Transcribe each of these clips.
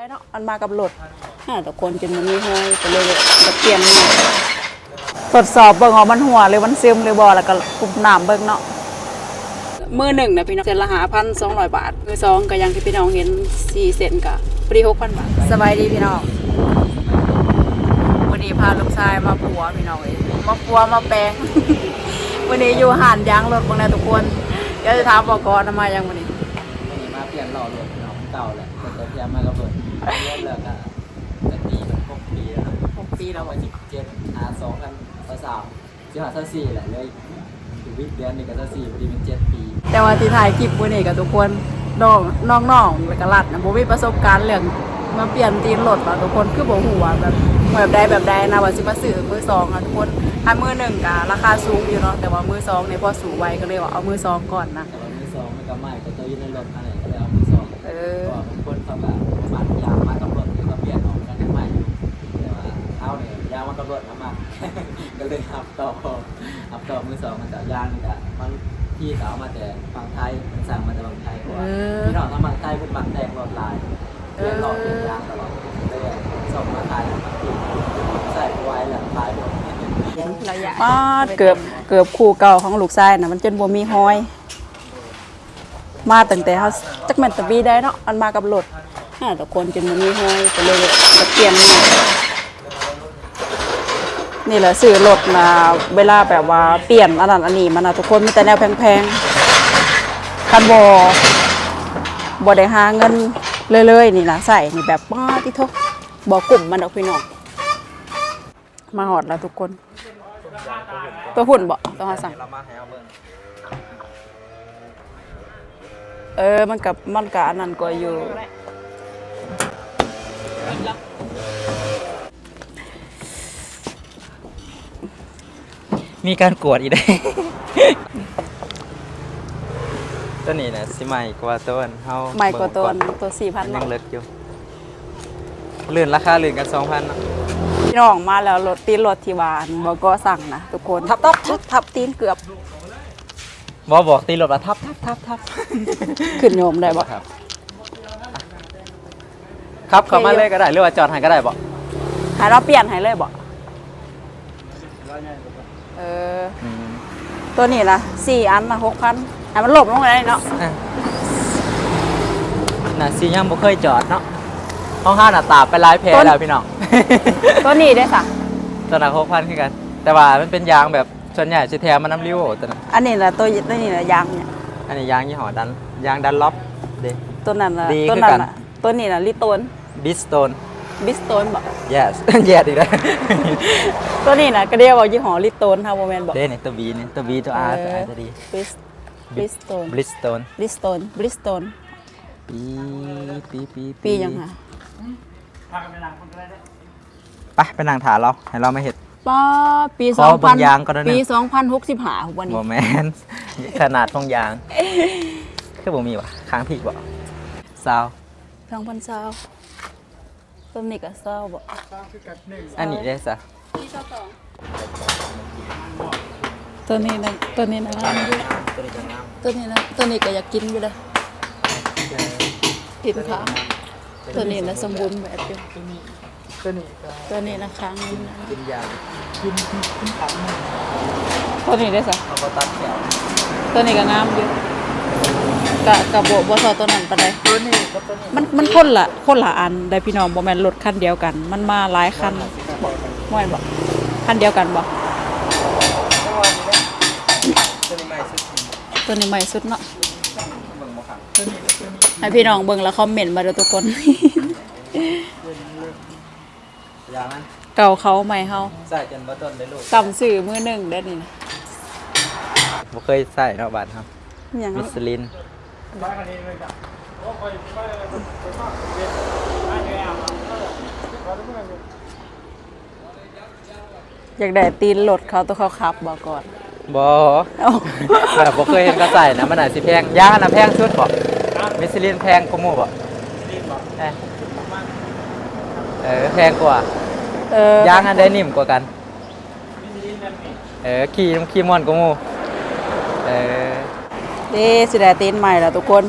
ได้เนาะมันมากับรถห้าตะคนจนมันมีห้อยก็เลยจะเปลี่ยนใหม่ทดสอบเบิ่งว่ามันหัวหรือมันซึมหรือบ่แล้วก็คุมน้ำเบิ่งเนาะมือหนึ่งนะพี่น้องเซนละหาพันสองร้อยบาท มือสองก็อยังที่พี่น้องเห็นสี่เซนก็ปรีหกพันบาท สบายดีพี่น้องวันนี้พาลูกชายมาปัวพี่น้องเอ้ยมาปัวมาแปลง วันนี้อยู่ห่านยางรถบางแนทุกคนเดี๋ยวจะถามบอกก่อนทำไมายังวันนี้นี่มาเปลี่ยนหล่อรถน้องเก่าแหละแต่ตัวเทียมมากับรถ เริ่มเลิกอะแต่ปีมันหกปีแล้วครับหกปีแล้วเราวัวันนที่เจ็ดอาสองพันสามสิบห้าสิบสี่แหละเลยถึงวิกเดือนหนึ่งกับสิบสี่พอดีเป็นเจ็ดปีแต่ว่าที่ถ่ายคลิปวันนี้กับทุกคนน้องน้องน้องๆแล้วก็รัดนะผมมีประสบการณ์เรื่องมาเปลี่ยนตีนรถว่าทุกคนคือบ่หัวาแบบแบบใดแบบใดนะว่าสิมาซื้อมือสองอะทุกคนถ้ามือหนึ่งก็ราคาสูงอยู่เนาะแต่ว่ามือสองเนี่ยพอสูงไวก็เลยว่าเอามือสองก่อนนะแต่ว่ามือสองมันก็ใหม่ก็ตัวอยืนในรถอะไร ยางมากับรถนะมาก็เลยอับต่ออับต่อมือสองมันแต่ยางนี่ก็บางที่ก็เอามาแต่ฝั่งไทยมันสั่งมาแต่ฝั่งไทยเพราะว่าเออพี่น้องทำฝั่งไทยเป็นฝั่งแตกรถลายเปลี่ยนหลอดเปลี่ยนยางตลอดเลยส่งมาไทยมาที่ใส่ไว้แหละลายหมดมาเกือบเกือบคู่เก่าของลูกชายนะมันจนบ่มีห้อย มาตั้งแต่เฮาจักแม่นตะบีได้เนาะมันมากับรถห้าตะคนจนมันมีห้อยก็เลยจะเปลี่ยนใหม่ นี่แหละซื้อรถนะเวลาแบบว่าเปลี่ยนอันนั้นอันนี้มันนะทุกคนมีแต่แนวแพงๆคันบ่บ่ได้หาเงินเลยๆนี่ล่ะใส่นี่แบบป้าที่ทกบ่กลุ่มมันดอกพี่น้องมาหอดแล้วทุกคน ตัวหุ่นบ่ต้องหาสั่งเรามาให้เอาเบิ่งเออมันกับมันกับอันนั้นก็อยู่ มีการกวดอีกได้ตัวนี้นะสิใหม่กว่าต้นเฮาใหม่กว่าตัวตัวสี่พัมันนยังเนาะเลิกอยู่ลื่นราคาลื่นกัน2,000เนาะพี่น้องมาแล้วรถตีนรถที่วานบอกก็สั่งนะทุกคนทับทับทับทับตีนเกือบบ่บอกตีรถว่าทับทับทับทับขึ้นโยมได้บ่ครับ ครับเข้ามาเลยก็ได้หรือว่าจอดให้ก็ได้บ่หาเราเปลี่ยนให้เลยบ่ เออ อืมตัวนี้ล่ะสี่อันนะหกพันให้มันหลบลงไปได้เนาะอะน่ะสิยังบ่เคยจอดเนาะห้องห้าน่ะตาไปหลายแพรแล้วพี่น้อง ตัวนี้ได้สักตัวหนักหกพันคือกัน แต่ว่ามันเป็นยางแบบส่วนใหญ่จะแถมมันน้ำริ้วตัวนั้นอันนี้ล่ะตัวตัวนี้ล่ะยางเนี่ยอันนี้ยางยี่ห้อดันยางดันล็อปเด้ ตัวนั้นล่ะดีตัวคือนั้กันนล่ะตัวนี้ล่ะลิโตนบิสโตน บิสโตนบ่ yes yes อีกแล้วตัวนี้น่ะก็เรียกว่ายี่ห้อลิโตนค่ะบ่แม่นบ่เด้นี่ตัว B นี่ตัว B ตัว R ตัว I ตัว D บิสบิสโตนบลิสโตนบริสโตนบริสโตนปีปีปีปียังค่ะไปไปนั่งถาเราให้เรามาเห็ดป้าปีขอเบิ่งยางก่อนนะปีสองพันหกสิบห้าวันโมนี้แมนขนาดทองยางคือบ่มีวะค้างผิดบ่ซาวสองพันเศร้า ต้นนี้ก็เศร้าบ่อันนี้ได้ซะตัวนี้นะตัวนี้นะงามอยู่ตัวนี้จะงามตัวนี้นะตัวนี้ก็อยากกินอยู่เลยติดขาตัวนี้นะสมบูรณ์แบบอยู่ตัวนี้ก็ตัวนี้นะค้างนี่นะกินยางตัวนี้ได้สักเอาก็ตัดแถวตัวนี้ก็งามอยู่ กะกะโบบ่ซอตัวนั้นปานใดตัวนี้กับตัวนี้มันมันคนละคนละอันได้พี่น้องบ่แม่นรถคันเดียวกัน มันมาหลายคันบ่ม่วนบ่คันเดียวกันบ่จังหวะนี้เนี่ยตัวนี้ใหม่สุดตัวนี้ใหม่สุดเนาะเบิ่งบ่ครับให้พี่น้องเบิ่งแล้วคอมเมนต์มาเด้อทุกคนยางนั้นเก่าเขาใหม่เฮาใส่จนบ่ต้นได้ลูกกำสื่อมือหนึ่งได้อนี่นะบ่เคยใส่เนาะบัด ครับหยังมิสลินอยากได้ตีนรถเขาตัวเขาขับบอกก่อนบ่เอ้าแบบบ่เคยเห็นก็ใส่นะมันอาจสิแพงยางอันน่ะแพงสุดบ่มิสลินแพงกว่าหมู่บ่เอ้ยเออแพงกว่าเออยางอันใดนิ่มกว่ากันเออขี่ขี่ม่อนกว่าหมู่เออ เด้สิได้ตีนใหม่แล้วทุกคน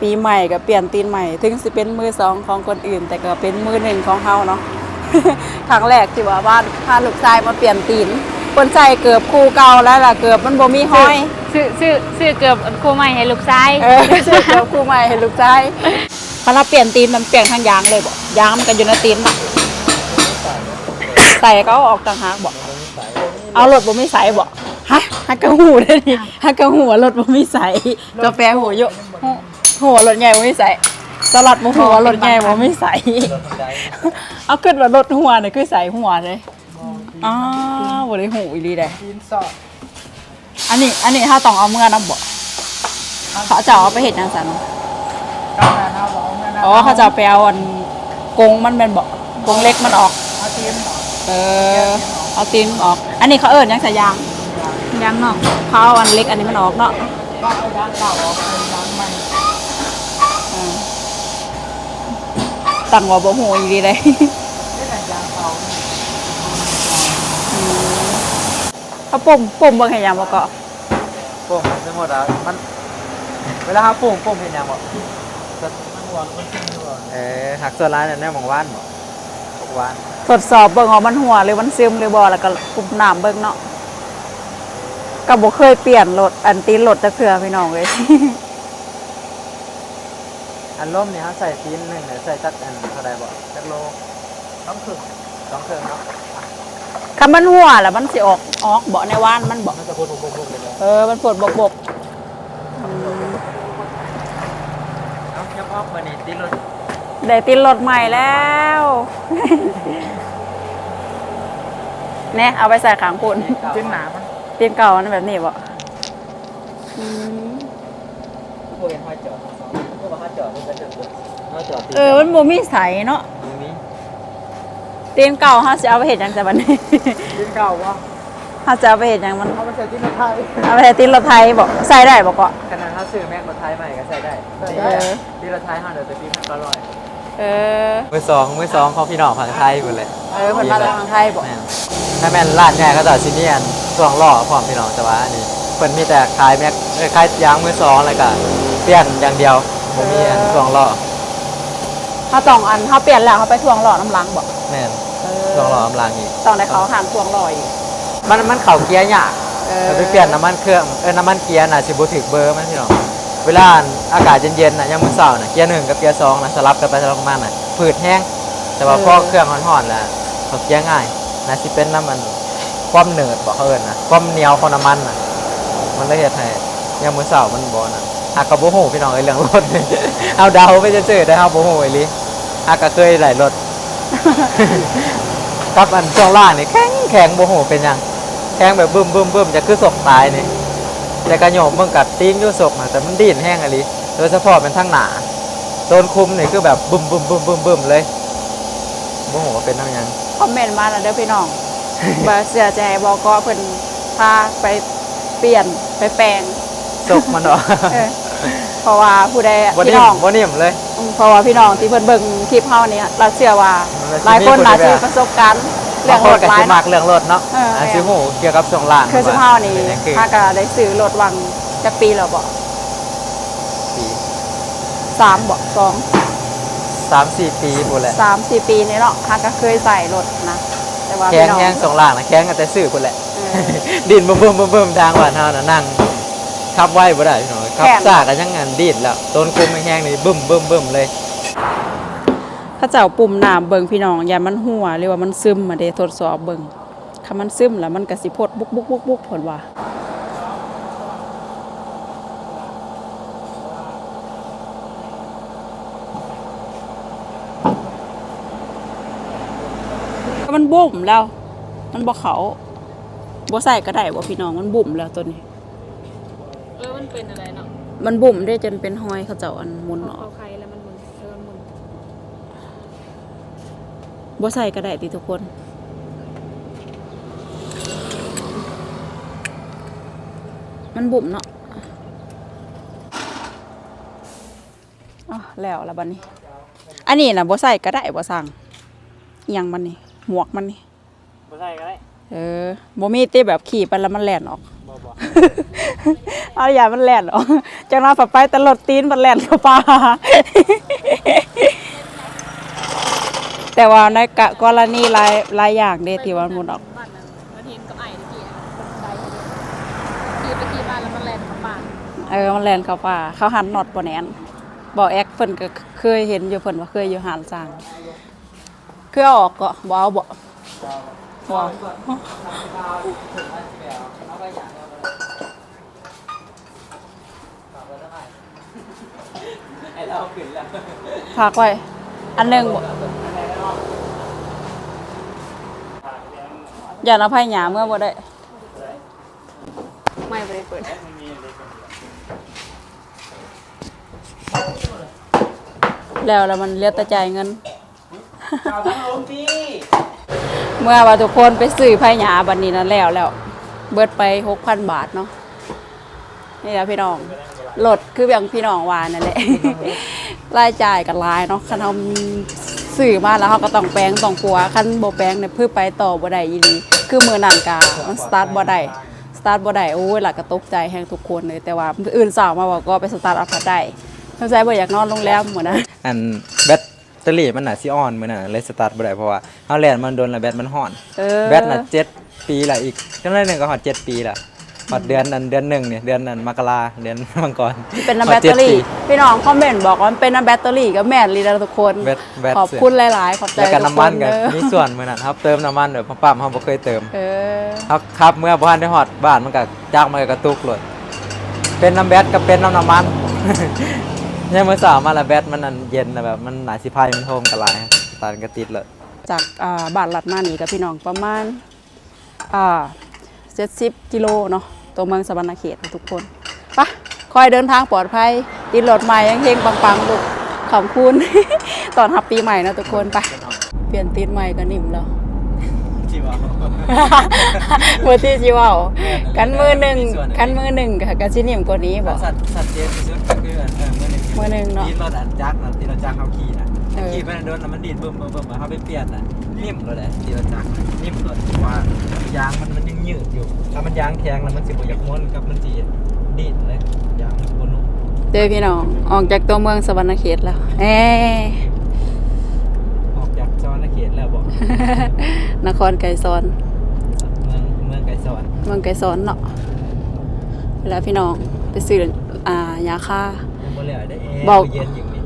ปีใหม่ก็เปลี่ยนตีนใหม่ ถึงสิเป็นมือสองของคนอื่น แต่ก็เป็นมือหนึ่งของเฮาเนาะครั้งแรกที่ว่าบ้านพาลูกชายมาเปลี่ยนตีนคนใส่เกือบคู่เก่าแล้วล่ะเกือบมันบ่มีห้อยซื้อซื้อซื้อเกือบครูใหม่ให้ลูกชายเออซื้อเกือบคู่ใหม่ให้ลูกชายพอเราเปลี่ยนตีนมันเปลี่ยนทางยางเลยบ่ยางมันก็อยู่ในตีนน่ะใส่ก็เอาออกต่างหากบ่เอารถบ่มีใส่บ่ ฮะฮักกะหูได้ดิฮักกะหัวรถบ่มีใส่กาแฟหัวเยอะหัวรถใหญ่บ่มีใส่สลัดหมูหัวรถใหญ่บ่มีใส่เอาขึ้นว่ารถหัวนี่คือใส่หัวเลยอ้าวบ่ได้หูอีหลีได้กินสอดอันนี้อันนี้ถ้าต้องเอาเมื่อน้ำบ่เขาจะเอาไปเห็ดจังสันกาแฟนะบอกว่านะอ๋อเขาจะเอาไปเอาอันกรงมันเป็นบ่กรงเล็กมันออก เอาเทียมเออ เอาตีนออก อันนี้เขาเอิ้นยังสายยาง ยางเนาะเขาเอาอันเล็กอันนี้มันออกเนาะก็เอายางเก่าออกเป็นยางใหม่อืมตั้งว่าบ่ฮู้อีหลีเลยไม่แต่ยางเก่าเขาปุ่มปุ่มเบิ่งให้ยังบ่เก็โป่งทั้งหมดอะมันเวลาเขาโป่งโป่งเป็นยังบ่มันหวานมันขึ้นหัวเออหักส่วนร้านเนี่ยแน่หมองว่านบ่พวกว่านทดสอบเบิ่งว่ามันหัวหรือมันซึมหรือบ่แล้วก็ปุ่มน้ำเบิ่งเนาะ ก็บ่เคยเปลี่ยนรถอันตีนรถจักเทื่อพี่น้องเว้ยอันล่มเนี่ยเขาใส่ตีนหนึ่งเนี่ยใส่จักอันเท่าไรบ่จักโลต้องถึงสองเครื่องเนาะคันมันหัวแล้วมันสิออกออกเบาะในว่านมันเบาะมันจะพูดบุบๆเลยเลยเออมันปวดบกบกอืมเอ้ายับออกมานี่ตีนรถได้ตินรถใหม่แล้ว เนี่ยเอาไปใส่ขางปุ่นกินหนามัน ตีนเก่ามันแบบนี้บ่อืมพวกเห็นห้อยจอดพวกว่าห้อยจอดมันจะถึงเลยห้อยจอดตีนเออมันบ่มีใสเนาะตรงนี้ตีนเก่าเฮาสิเอาไปเฮ็ดหยังแต่บัดนี้กินเก่าวะเฮาจะเอาไปเฮ็ดหยังมันเอาไปใส่ที่รถไทย เอาไปใส่ตีนรถไทยบ่ใส่ได้บ่เก็ขนาดเขาซื้อแม็กรถไทยใหม่ก็ใส่ได้ใส่เอได้อที่รถไทยห้าเดี๋ยวจะปีพันก็ร้อยเออมือสองมือสองของพี่น้องฝั่งไทยหมดเลย เออเพิ่นมาจากทางไทยบ่แม่นถ้าแม่นร้านใหญ่ก็จะซิเนียน ช่วงล่อพร้อมพี่น้องแต่ว่าอันนี้เพิ่นมีแต่ขายแม็กเอ้ยขายยางมือสองแล้วก็เปลี่ยนอย่างเดียวบ่มีอันช่วงล่อเฮาต้องอันเฮาเปลี่ยนแล้วเฮาไปทวงหล่อน้ำหลังบ่แม่นเออช่วงล่อกำลังอีกต้องได้เขาหามทวงหล่ออีกมันมันเข่าเกียร์ยากเออเราไปเปลี่ยนน้ำมันเครื่องเออน้ำมันเกียร์น่ะสิบ่ถึกเบอร์มันพี่น้องเวลาอากาศเย็นๆน่ะยามมื้อเช้าน่ะเกียร์หนึ่งกับเกียร์สองน่ะสลับกันไปสลับกันมาน่ะฝืดแห้งแต่ว่าพอเครื่องร้อนๆแล้วเขาเกียร์ง่ายน่าสิเป็นน้ำมัน ความเหนืดบ่เขาเอิ้นะความเหนียวของน้ำมันนะมันลยเฮ็ดให้ยามมือเช้ามันบ่น่ะหากก็บ่ฮู้พี่น้องไอ้เรื่องรถนี่เอาเดาไปซื่อได้เฮาบ่ฮู้อีหลีหากก็เคยหลายรถกับอันช่วงล่างนี่แข็งแข็งบ่ฮู้เป็นยังแทงแบบบึ้มบึ้มบึ้มจะคือศกตายนี่แต่กระโยมเบิ่งกัดติ้งยู่ศกแต่มันดิ้นแห้งไอะไรโดยเฉพาะเป็นทั้งหนาโดนคุมนี่คือแบบบึ้มบึ้มบึ้มบึ้มบึ้มเลยโมโหว่าเป็นทั้งยังคอมเมนต์มาแล้วเด้อพี่น้อง บ่เสียใจบอกก็เพิ่นพาไปเปลี่ยนไปแปลงศกมันเนาะเออเพราะว่าผู้ใดบ่พี่นิ่น้มองบ่นิ่มเลย อืมเพราะว่าพี่น้องที่เพิ่นเบิ่งคลิปเฮานี่เราเชื่อว่ามันหลายคนมีน่าผู้จะใดมีประสบการณ์เรื่บาองงครนถก็หลาสิยมักเรื่องรถเนาะเอออ่าสิฮู้เกี่ยวกับช่วงล่างคือสุภาพนี่เป็จังคือถ้าก็ได้ซื้อรถวังจักปีแล้วบ่ปีสามบ่สองสามสี่ปีพุ่นแหละ สามสี่ปีนี่เนาะถ้าก็เคยใส่รถนะ แต่ว่าแข็งพี่น้องแห้งช่วงล่างนะแข็งกันแต่ซื้อพุ่นแหละ เออ ดินบึ้มบึ้มบึ้มบึ้มทางบ้านเฮาน่ะนั่งขับไว้บ่ได้พี่น้องขับแข็งซ่าก็ยังงานดินแล้วต้นคุมไม่แห้งนี่บึ้มบึ้มบึ้มเลย ถ้าเจ้าปุ่มน้ำเบิ่งพี่น้องอย่ามันหัวหรือว่ามันซึมมาเด้ทดสอบเบิ่งถ้ามันซึมแล้วมันก็สิพดบุกบุกบุกบุกเพิ่นว่า มันบุ่มแล้ว มันบ่เขาบ่ใส่ก็ได้บ่พี่น้องมันบุ่มแล้วตัวนี้ เออมันเป็นอะไรเนาะมันบุ่มได้จนเป็นหอยเขาเจ้าอันหมุนออเขากใครแล้วมันหมุนเออหมุนบ่ใส่ก็ได้ติทุกคนมันบุ่มเนาะอ๋อแล้วละบัดนี้ อันนี้น่ะบ่ใส่ก็ได้บ่สั่งอิหยังมันนี่ หมวกมันนี่บ่ใช่ก็ได้เออบ่มีติแบบขี่ไปแล้วมันแล่นออกบ่บ่บ่เอาอย่ามันแล่นออกจังหวะฝับไปแต่รถตีนมันแล่นเข้าป่าแต่ว่าในกะกรณีหลายหลายอย่างเด้ที่ว่ามันหมุนออกบ้านนั้นแล้วทีนกับไอ้ตะกี้อะคนใดขี่ไปขี่มาแล้วมันแล่นเข้าป่าเออมันแลนเข้าป่าเขาหันน็อตบ่แน่นบ่แอกเพิ่นก็เคยเห็นอยู่เพิ่นว่าเคยอยู่หันสร้าง คือเอาออกก็บ่าบ่บ่ไอ้าขึ้นแล้วฝากไว้ อันหนึงบ่อย่าเอาไผหยาเมื่อบ่ได้ ไม่ไปเปิดแล้วแล้วมันเลือแต่จ่ายเงิน ข่าวทั้งลมพี่ เมื่อว่าทุกคนไปซื้อไผ่หยาบัดนี้นั้นแล้วแล้ว เบิดไป6,000บาทเนาะนี่แหละพี่น้องรถคืออย่างพี่น้องว่านั่นแหละ รายจ่ายกับรายเนาะคันเฮาซื้อมาแล้วเฮาก็ต้องแปลงต้องปัวคันบ่แปลงเนี่ยเพื่อไปต่อบ่ได้อีหลีคือมื้อนั้นก็มันสตาร์ทบ่ได้สตาร์ทบ่ได้โอ้ยล่ะก็ตกใจแฮงทุกคนเลยแต่ว่ามื้ออื่นสาวมาบอกก็ไปสตาร์ทอัพได้สงสัยบ่อยากนอนโรงแรมหมดนะอันแบต เตอรี่มันน่ะสิออนมื้อนั้นเลยสตาร์ทบ่ได้เพราะว่าเฮาแล่นมันโดนแล้วแบตมันฮ้อน เออแบตน่ะ7ปีละอีกจังได๋นึงก็ฮอด7ปีละฮอดเดือนนั้นเดือนหนึ่งเนี่ยเดือนนั้นมกราเดือนมังกรเป็นน้ำฮแบอตดเตอรี่จ็ดปีพี่น้องคอมเมนต์บอกว่ามันเป็นน้ำแบตเตอรี่ก็แม่นลีนะทุกคน แบตแบต ขอบคุณหลาย ๆ ขอบใจแล้วก็ทุกน้ำคมันนก็เด้อมีส่วนมื้อนั้นครับเติมน้ำมันแบบปั๊มเฮาบ่เคยเติม เออ ครับครับเมื่อบ่ทันได้ฮอดบ้านมันก็จักมันก็กระตุกเลยเป็นน้ำแบตก็เป็นน้ำน้ำมัน เนี่ยามมื้อเช้ามาแล้วแบตมันอันเย็นน่ะแบบมันน่าสิพายมันโฮมกันหลายสตาร์ทก็ติดเลยจากอ่าบ้านลัดมานี่กับพี่น้องประมาณอ่า70กิโลเนาะตัวเมืองสะวรรณเขตทุกคนไปะคอยเดินทางปลอดภัยติดรถใหม่ยังเฮงๆปังๆลูกขอบคุณ ตอนรับปีใหม่นะทุกคนไปเปลี่ยนติดใหม่ก็นิ่มแล้วที่ว่าเมื่อที่จิเว่ากันมือหนึ่งกันมือหนึ่งกับกันชินิ่มกว่านี้บอกสัตว์สัตว์เจนที่สุดก็คือเออเมื่อหนึ่งมื้อหนึ่งเนาะดีดรถอันจักรนะที่เราจักรเขาขี่นะเออ ขี่ไปโดนแล้วมันดีดบึ้มบึ้มบึ้มเขาไปเปลี่ยนน่ะนิ่มเลยแหละที่เราจักรนิ่มเลยว่ายางมันมันยังยืดอยู่ ถ้ามันยางแข็งแล้วมันสิบอยากม้วนกับมันจีดีดเลยยางมันบนนุ่มเจอพี่น้อง ออกจากตัวเมืองสะวรรณเขตแล้วเอ้ออกจากซอนเขตแล้วบอกนครไกรซอน เมืองเมืองไก่สอนเมืองไกรซอนเนาะแล้วพี่น้องไปซื้ออ่ายาฆ่า ยังบ่เหลือได้เอเบาเย็นอยู่นี่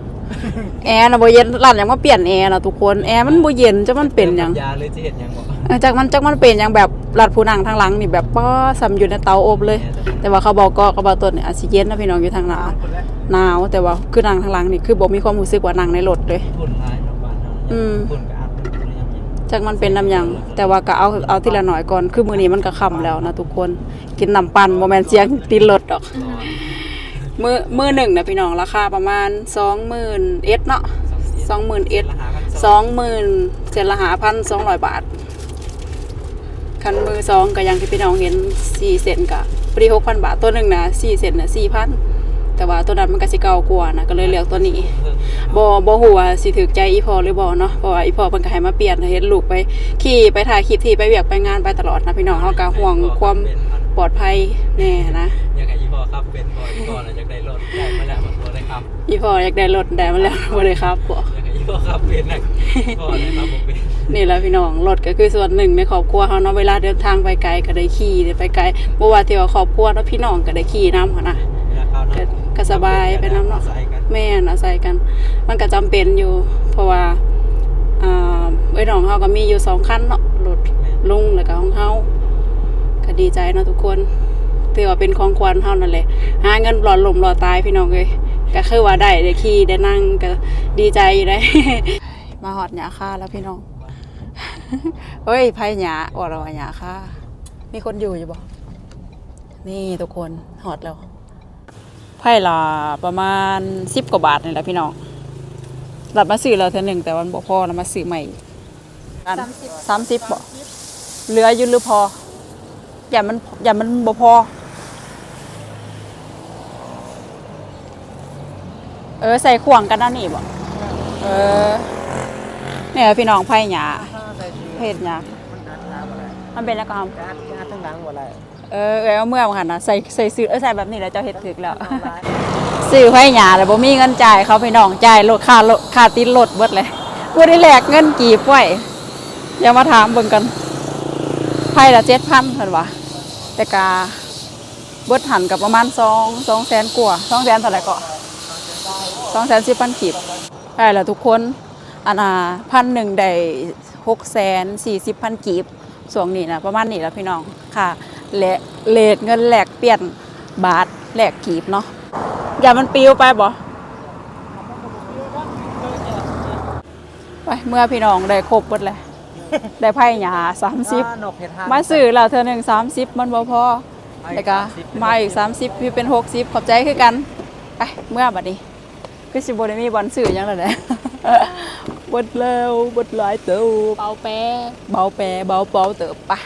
แอร์นะบ่เย็นร้านยังมาเปลี่ยนแอร์นะทุกคนแอร์มันบ่เย็นจักมันเป็นหยังยาเลยจะเห็นยังบอกเออจักมันจักมันเป็นหยังแบบรัดผู้นั่งทางหลังนี่แบบป้อซ้ำอยู่ในเตาอบเลย แต่ว่าเขาบอกก็กระเป๋าต้นเนี่ยอาจสิเย็นนะพี่น้องอยู่ทางหน้าหนาวแต่ว่าคือนั่งทางหลังนี่คือบ่มีความรู้สึกว่านั่งในรถเลย ฝุ่นร้ายโรงพยาบาลเราอืม ฝุ่นกระอัดมันเลยยังกินจักมันเป็นน้ำหยัง แต่ว่าก็เอาเอาทีละหน่อยก่อนคือมื้อนี้มันก็ค่ำแล้วนะทุกคน กินน้ำปั่นบ่แม่นเสียงติดรถดอก มือมือหนึ่งนะพี่น้องราคาประมาณ20,000เอสเนาะ20,000เอสราคาพันสสองหมื่นเศษละหาพันสองร้อยบาท คันมือสองก็ยังที่พี่น้องเห็นสี่เซนกะปรีหกพันบาทตัวหนึ่งนะสี่เซนนะสี่พันแต่ว่าตัวนั้นมันก็สิเก่ากว่านะก็เลยเลือกตัวนี้บอบอหัวสิถือใจอีพอหรือบอเนาะเพราะว่าอีพอเพิ่นก็ให้มาเปลี่ยนเห็นลูกไปขี่ไปถ่ายคลิปที่ไปเวียกไปงานไปตลอดนะพี่น้องเขาก็ห่วงความปลอดภัยแน่นะ อยากให้ยี่ห้อครับเป็นพอยี่ห้อเราอยากได้รถได้มาแล้วมันพอได้ครับอีพออยากได้รถได้มาแล้วบ่เลยครับบ่อยากให้ยี่ห้อครับเป็นนะพอได้ครับผมเป็นนี่แหละพี่น้องรถก็คือส่วนหนึ่งในครอบครัวเขาเนาะเวลาเดินทางไปไกลก็ได้ขี่ได้ไปไกลบ่ว่าที่ว่าครอบครัวเนาะพี่น้องก็ได้ขี่นำหั้นนะก็ก็สบายไปนำเนาะใส่กันแม่นอาศัยกัน มันก็จำเป็นอยู่ เพราะว่าอ่าเอ้ยน้องเฮาก็มีอยู่สองคันเนาะรถลุงแล้วก็ของเฮาก็ดีใจเนาะทุกคน ถือว่าเป็นของขวัญเฮานั่นแหละหาเงินหลอดลมหลอดตายพี่น้องเอ้ยก็คือว่าได้ได้ขี่ได้นั่งก็ดีใจอยู่ได้มาหอดหยาค่าแล้วพี่น้องเฮ้ยไผหยาว่าเราว่าหยาค่ามีคนอยู่อยู่บ่นี่ทุกคนหอดแล้วไพ่ละประมาณสิบกว่าบาทนี่แหละพี่น้องหลับมาซื้อแล้วเท่าหนึ่งแต่วันบ่พอแล้วมาซื้อใหม่อันสามสิบบ่เหลืออยู่หรือพออย่ามันอย่ามันบ่พอ ออใส่ข่วงกันนั่นนี่บ่เออเนี่ยพี่น้องไพ่หยาเพศหยามันอัดน้ำอะไรมันเป็นแล้วก็เอาอัดอัดทั้งหลังหมดเลยเเออเออเอาเมื่อมาหันนะใส่ใส่ซื้อเออใส่แบบนี้แล้วเจ้าเฮ็ดถึกแล้วซื้อไผหยาแล้วบ่มีเงินจ่ายเขาพี่น้องจ่ายรถค่ารถค่าติดรถเบิดเลยบ่ได้แลกเงินกีบไว้อย่ามาถามเบิ่งกันไผละ7,000เพิ่นว่าแต่กาเบิดหันกับประมาณ2 2แสนกว่า2แสนเท่าไหร่ก็ 2แสน10,000กีบได้แล้วทุกคนอันน่ะพันหนึ่งได้6แสน40พันกีบส่วงนี้นะประมาณนี้แล้วพี่น้องค่ะและเลทเงินแลกเปลี่ยนบาทแลกกีบเนาะอย่ามันปิวไปบ่ไปเมื่อพี่น้องได้ครบหมดเลยได้ไพ่หยาสามสิบนกเห็ดห้างมาซื้อแล้วเธอหนึ่งสามสิบมันบ่พอแล้วก็มาอีกสามสิบพี่เป็นหกสิบขอบใจคือกัน ไปเมื่อบัดนี้ คือสิบได้มีบอลซื้อหยังเลยนะบดเร็วบดหลายเติบเปาแปะเบาแปรเบาเปาเติบไปะ